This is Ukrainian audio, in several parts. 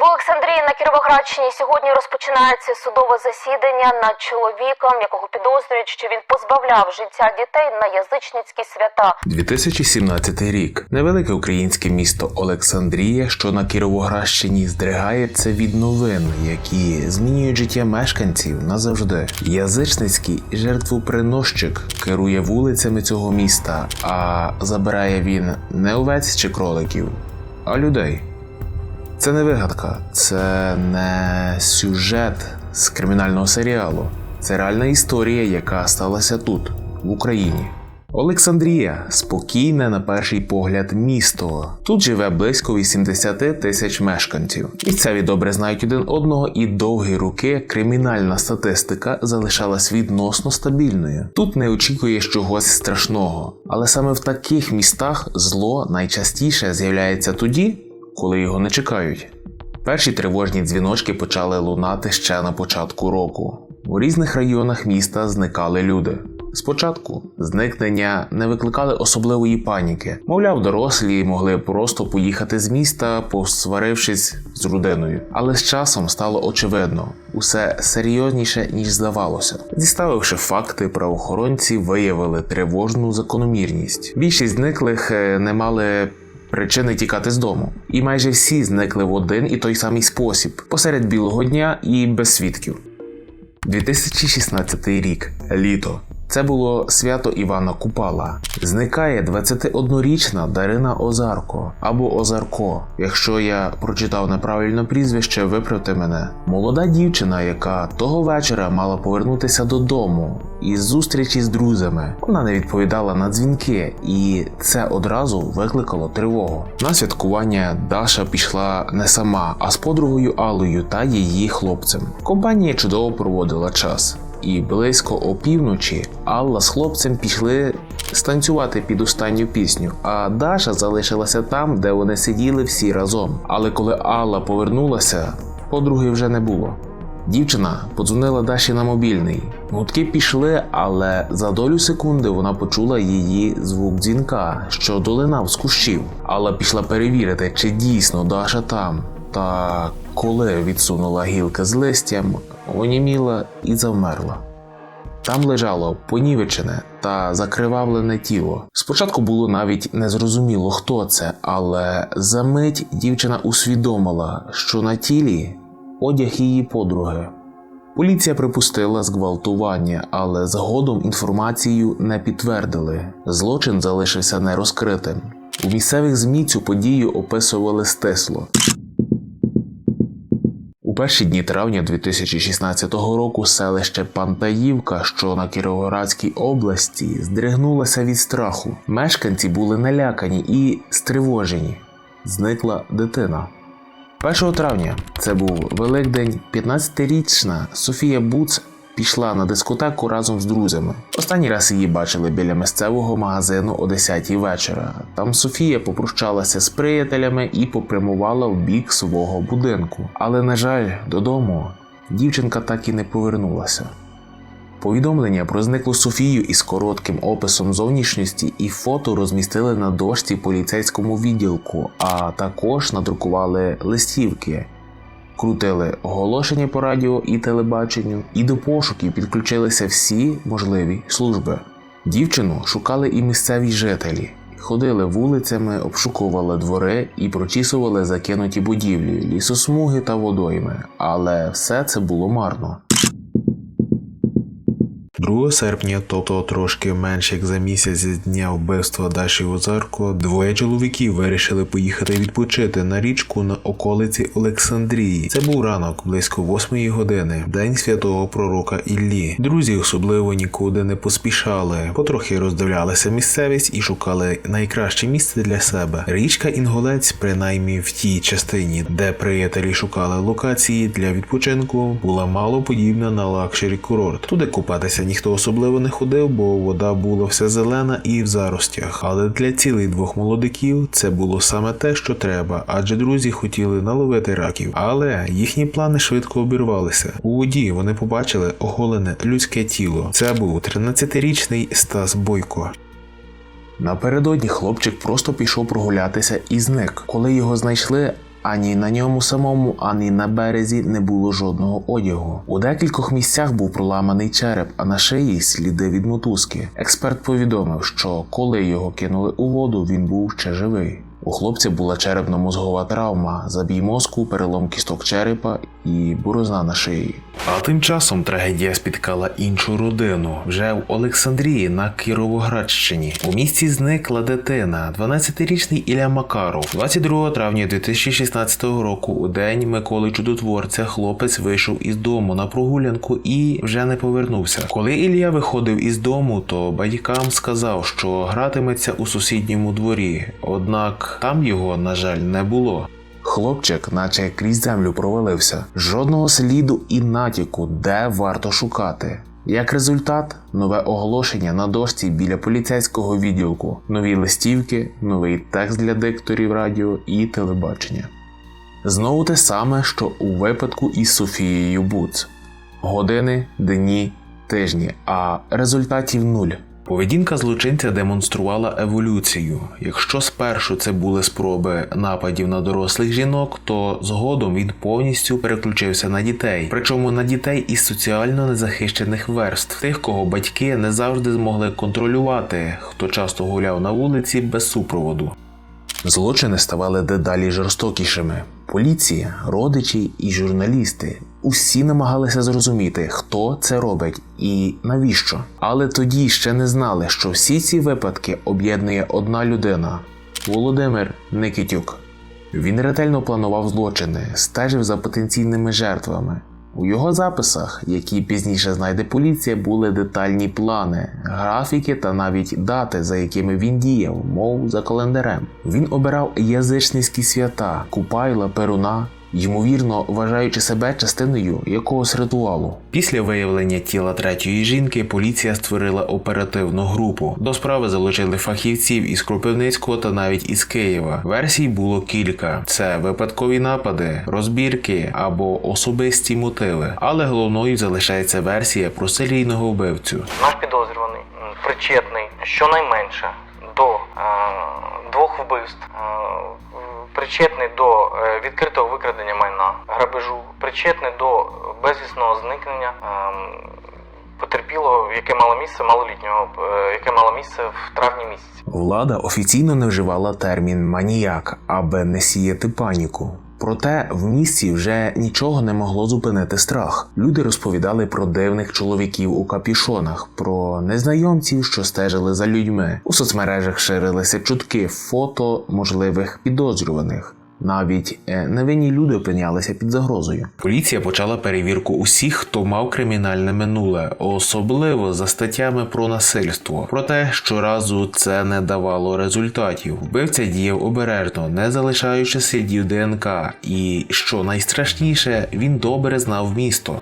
В Олександрії на Кіровоградщині сьогодні розпочинається судове засідання над чоловіком, якого підозрюють, що він позбавляв життя дітей на язичницькі свята. 2017 рік. Невелике українське місто Олександрія, що на Кіровоградщині, здригається від новин, які змінюють життя мешканців назавжди. Язичницький жертвоприносчик керує вулицями цього міста, а забирає він не овець чи кроликів, а людей. Це не вигадка, це не сюжет з кримінального серіалу. Це реальна історія, яка сталася тут, в Україні. Олександрія спокійне на перший погляд місто. Тут живе близько 80 тисяч мешканців. Місцеві добре знають один одного, і довгі роки кримінальна статистика залишалась відносно стабільною. Тут не очікуєш чогось страшного, але саме в таких містах зло найчастіше з'являється тоді, коли його не чекають. Перші тривожні дзвіночки почали лунати ще на початку року. У різних районах міста зникали люди. Спочатку зникнення не викликали особливої паніки. Мовляв, дорослі могли просто поїхати з міста, посварившись з родиною. Але з часом стало очевидно, усе серйозніше ніж здавалося. Зіставивши факти, правоохоронці виявили тривожну закономірність. Більшість зниклих е, не мали причини тікати з дому, і майже всі зникли в один і той самий спосіб посеред білого дня і без свідків. 2016 рік літо. Це було свято Івана Купала. Зникає 21-річна Дарина Озарко або Озарко. Якщо я прочитав неправильно прізвище, виправте мене. Молода дівчина, яка того вечора мала повернутися додому із зустрічі з друзями. Вона не відповідала на дзвінки, і це одразу викликало тривогу. На святкування Даша пішла не сама, а з подругою Алою та її хлопцем. Компанія чудово проводила час. І близько опівночі Алла з хлопцем пішли станцювати під останню пісню, а Даша залишилася там, де вони сиділи всі разом. Але коли Алла повернулася, подруги вже не було. Дівчина подзвонила Даші на мобільний. Гудки пішли, але за долю секунди вона почула її звук дзвінка, що долинав з кущів. Алла пішла перевірити, чи дійсно Даша там. Та коли відсунула гілка з листям, оніміла і завмерла. Там лежало понівечене та закривавлене тіло. Спочатку було навіть незрозуміло, хто це, але за мить дівчина усвідомила, що на тілі одяг її подруги. Поліція припустила зґвалтування, але згодом інформацію не підтвердили. Злочин залишився нерозкритим. У місцевих ЗМІ цю подію описували стисло. Перші дні травня 2016 року селище Пантаївка, що на Кіровоградській області, здригнулося від страху. Мешканці були налякані і стривожені. Зникла дитина. 1 травня це був Великдень. 15-річна Софія Буц пішла на дискотеку разом з друзями. Останній раз її бачили біля місцевого магазину о 10 вечора. Там Софія попрощалася з приятелями і попрямувала в бік свого будинку. Але, на жаль, додому дівчинка так і не повернулася. Повідомлення про зниклу Софію із коротким описом зовнішності і фото розмістили на дошці поліцейському відділку, а також надрукували листівки, крутили оголошення по радіо і телебаченню, і до пошуків підключилися всі можливі служби. Дівчину шукали і місцеві жителі. Ходили вулицями, обшукували двори і прочісували закинуті будівлі, лісосмуги та водойми, але все це було марно. 2 серпня, тобто трошки менше як за місяць з дня вбивства Даші Озарко, двоє чоловіків вирішили поїхати відпочити на річку на околиці Олександрії. Це був ранок, близько 8 години, день святого пророка Іллі. Друзі особливо нікуди не поспішали, потрохи роздивлялися місцевість і шукали найкраще місце для себе. Річка Інголець, принаймні в тій частині, де приятелі шукали локації для відпочинку, була мало подібна на лакшері курорт. Туди купатися ніхто особливо не ходив, бо вода була вся зелена і в заростях. Але для цілей двох молодиків це було саме те, що треба, адже друзі хотіли наловити раків. Але їхні плани швидко обірвалися. У воді вони побачили оголене людське тіло. Це був 13-річний Стас Бойко. Напередодні хлопчик просто пішов прогулятися і зник. Коли його знайшли, Ані на ньому самому, ані на березі не було жодного одягу. У декількох місцях був проламаний череп, а на шиї сліди від мотузки. Експерт повідомив, що коли його кинули у воду, він був ще живий. У хлопця була черепно-мозгова травма, забій мозку, перелом кісток черепа і борозна на шиї. А тим часом трагедія спіткала іншу родину вже в Олександрії на Кіровоградщині. У місті зникла дитина, 12-річний Ілля Макаров. 22 травня 2016 року, у день Миколи Чудотворця, хлопець вийшов із дому на прогулянку і вже не повернувся. Коли Ілля виходив із дому, то батькам сказав, що гратиметься у сусідньому дворі, однак там його, на жаль, не було. Хлопчик, наче крізь землю провалився, жодного сліду і натяку, де варто шукати. Як результат, нове оголошення на дошці біля поліцейського відділку, нові листівки, новий текст для дикторів радіо і телебачення. Знову те саме, що у випадку із Софією Буц: години, дні, тижні, а результатів нуль. Поведінка злочинця демонструвала еволюцію. Якщо спершу це були спроби нападів на дорослих жінок, то згодом він повністю переключився на дітей, причому на дітей із соціально незахищених верств, тих, кого батьки не завжди змогли контролювати, хто часто гуляв на вулиці без супроводу. Злочини ставали дедалі жорстокішими. Поліція, родичі і журналісти усі намагалися зрозуміти, хто це робить і навіщо. Але тоді ще не знали, що всі ці випадки об'єднує одна людина Володимир Никитюк. Він ретельно планував злочини, стежив за потенційними жертвами. У його записах, які пізніше знайде поліція, були детальні плани, графіки та навіть дати, за якими він діяв, мов за календарем. Він обирав язичницькі свята, купайла, перуна, ймовірно вважаючи себе частиною якогось ритуалу. Після виявлення тіла третьої жінки поліція створила оперативну групу. До справи залучили фахівців із Кропивницького та навіть із Києва. Версій було кілька: це випадкові напади, розбірки або особисті мотиви. Але головною залишається версія про серійного вбивцю. Наш підозрюваний причетний щонайменше до е, двох вбивств, е, причетний до е, відкритого викрадення майна, грабежу, причетний до безвісного зникнення е, потерпілого, яке мало місце малолітнього, е, яке мало місце в травні місяці. Влада офіційно не вживала термін маніяк, аби не сіяти паніку. Проте в місті вже нічого не могло зупинити страх. Люди розповідали про дивних чоловіків у капішонах, про незнайомців, що стежили за людьми. У соцмережах ширилися чутки, фото можливих підозрюваних. Навіть е, невинні люди опинялися під загрозою. Поліція почала перевірку усіх, хто мав кримінальне минуле, особливо за статтями про насильство. Проте щоразу це не давало результатів. Вбивця діяв обережно, не залишаючи слідів ДНК, і що найстрашніше, він добре знав місто.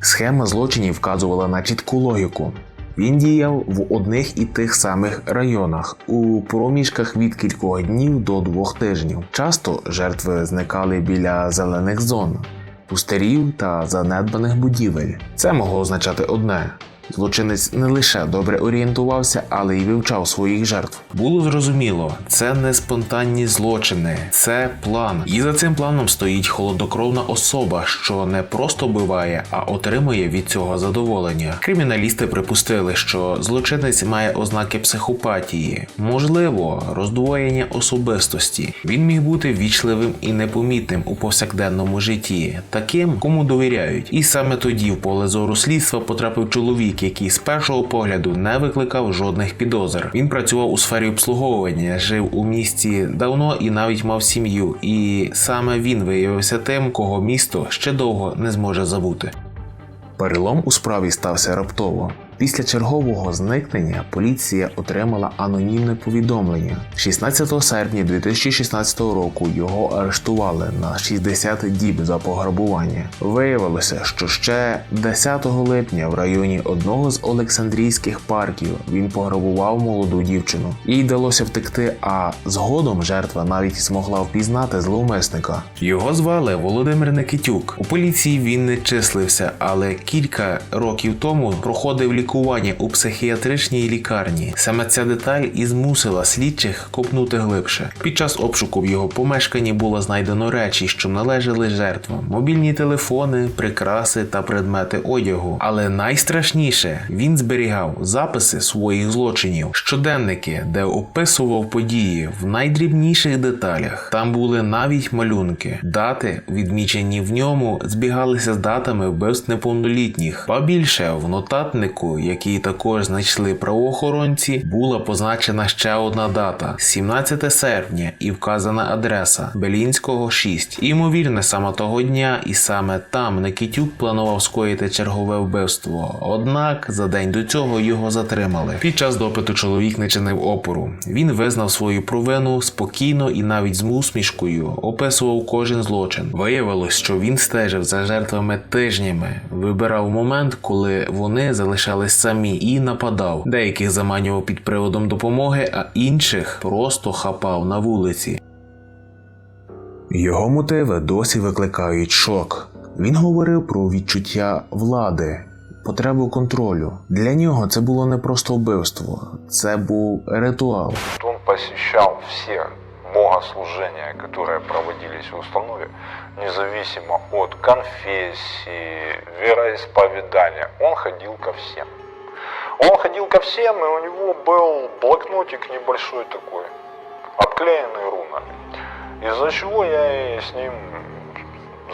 Схема злочинів вказувала на чітку логіку. Він діяв в одних і тих самих районах у проміжках від кількох днів до двох тижнів. Часто жертви зникали біля зелених зон, пустирів та занедбаних будівель. Це могло означати одне. Злочинець не лише добре орієнтувався, але й вивчав своїх жертв. Було зрозуміло, це не спонтанні злочини, це план. І за цим планом стоїть холоднокровна особа, що не просто вбиває, а отримує від цього задоволення. Криміналісти припустили, що злочинець має ознаки психопатії, можливо, роздвоєння особистості. Він міг бути вічливим і непомітним у повсякденному житті, таким, кому довіряють. І саме тоді в поле зору слідства потрапив чоловік, який з першого погляду не викликав жодних підозр. Він працював у сфері обслуговування, жив у місті давно і навіть мав сім'ю. І саме він виявився тим, кого місто ще довго не зможе забути. Перелом у справі стався раптово. Після чергового зникнення поліція отримала анонімне повідомлення. 16 серпня 2016 року його арештували на 60 діб за пограбування. Виявилося, що ще 10 липня в районі одного з Олександрійських парків він пограбував молоду дівчину. Їй вдалося втекти, а згодом жертва навіть змогла впізнати зловмисника. Його звали Володимир Никитюк. У поліції він не числився, але кілька років тому проходив лікування лікування у психіатричній лікарні. Саме ця деталь і змусила слідчих копнути глибше. Під час обшуку в його помешканні було знайдено речі, що належали жертвам: мобільні телефони, прикраси та предмети одягу. Але найстрашніше він зберігав записи своїх злочинів, щоденники, де описував події в найдрібніших деталях. Там були навіть малюнки. Дати, відмічені в ньому, збігалися з датами вбивств неповнолітніх. Ба більше в нотатнику, який також знайшли правоохоронці, була позначена ще одна дата 17 серпня і вказана адреса Белінського 6. Імовірне саме того дня, і саме там Никитюк планував скоїти чергове вбивство. Однак за день до цього його затримали. Під час допиту чоловік не чинив опору. Він визнав свою провину спокійно і навіть з усмішкою описував кожен злочин. Виявилось, що він стежив за жертвами тижнями, вибирав момент, коли вони залишались самі, і нападав. Деяких заманював під приводом допомоги, а інших просто хапав на вулиці. Його мотиви досі викликають шок. Він говорив про відчуття влади, потребу контролю. Для нього це було не просто вбивство, це був ритуал. Он посещал все богослужения, которые проводились в установе, независимо от конфессии, вероисповедания. Он ходил ко всем. Он ходил ко всем, и у него был блокнотик небольшой такой, обклеенный рунами. Из-за чего я с ним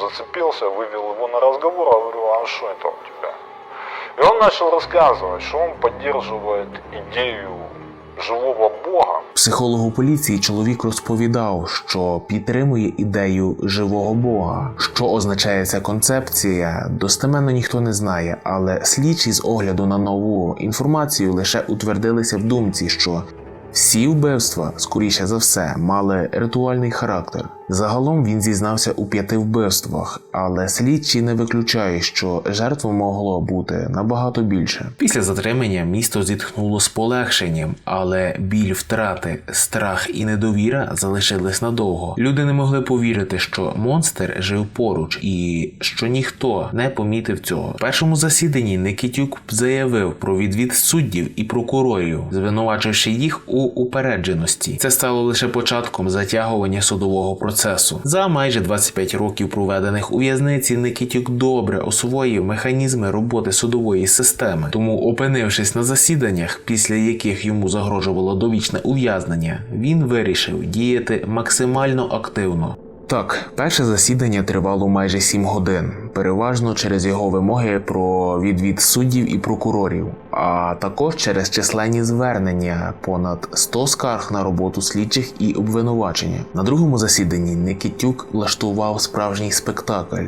зацепился, вывел его на разговор, а говорю, а что это у тебя? И он начал рассказывать, что он поддерживает идею живого Бога, Психологу поліції чоловік розповідав, що підтримує ідею живого Бога. Що означає ця концепція, достеменно ніхто не знає, але слідчі з огляду на нову інформацію лише утвердилися в думці, що всі вбивства, скоріше за все, мали ритуальний характер. Загалом він зізнався у п'яти вбивствах, але слідчі не виключають, що жертв могло бути набагато більше. Після затримання місто зітхнуло з полегшенням, але біль втрати, страх і недовіра залишились надовго. Люди не могли повірити, що монстр жив поруч і що ніхто не помітив цього. В першому засіданні Никитюк заявив про відвід суддів і прокурорів, звинувачивши їх у упередженості. Це стало лише початком затягування судового процесу. За майже 25 років проведених у в'язниці Никитюк добре освоїв механізми роботи судової системи. Тому, опинившись на засіданнях, після яких йому загрожувало довічне ув'язнення, він вирішив діяти максимально активно. Так, перше засідання тривало майже 7 годин, переважно через його вимоги про відвід суддів і прокурорів, а також через численні звернення понад 100 скарг на роботу слідчих і обвинувачення. На другому засіданні Никитюк влаштував справжній спектакль.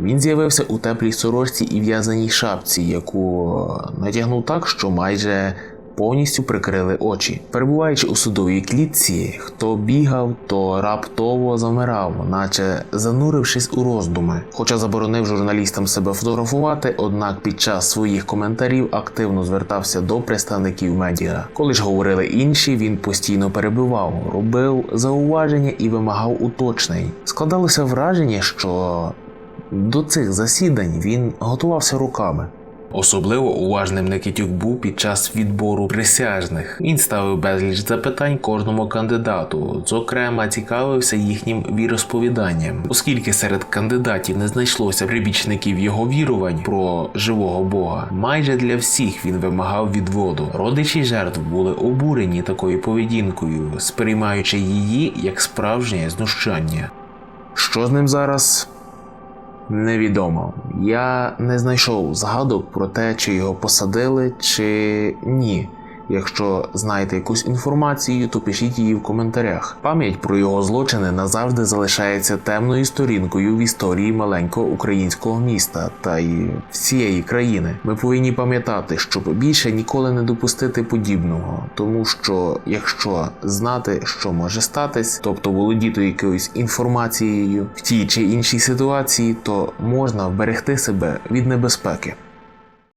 Він з'явився у теплій сорочці і в'язаній шапці, яку натягнув так, що майже повністю прикрили очі. Перебуваючи у судовій клітці, хто бігав, то раптово замирав, наче занурившись у роздуми. Хоча заборонив журналістам себе фотографувати, однак під час своїх коментарів активно звертався до представників медіа. Коли ж говорили інші, він постійно перебивав, робив зауваження і вимагав уточнень. Складалося враження, що до цих засідань він готувався руками. Особливо уважним Никитюк був під час відбору присяжних. Він ставив безліч запитань кожному кандидату, зокрема цікавився їхнім віросповіданням. Оскільки серед кандидатів не знайшлося прибічників його вірувань про живого Бога, майже для всіх він вимагав відводу. Родичі жертв були обурені такою поведінкою, сприймаючи її як справжнє знущання. Що з ним зараз? Невідомо. Я не знайшов згадок про те, чи його посадили, чи ні. Якщо знаєте якусь інформацію, то пишіть її в коментарях. Пам'ять про його злочини назавжди залишається темною сторінкою в історії маленького українського міста та й всієї країни. Ми повинні пам'ятати, щоб більше ніколи не допустити подібного, тому що якщо знати, що може статись, тобто володіти якоюсь інформацією в тій чи іншій ситуації, то можна вберегти себе від небезпеки.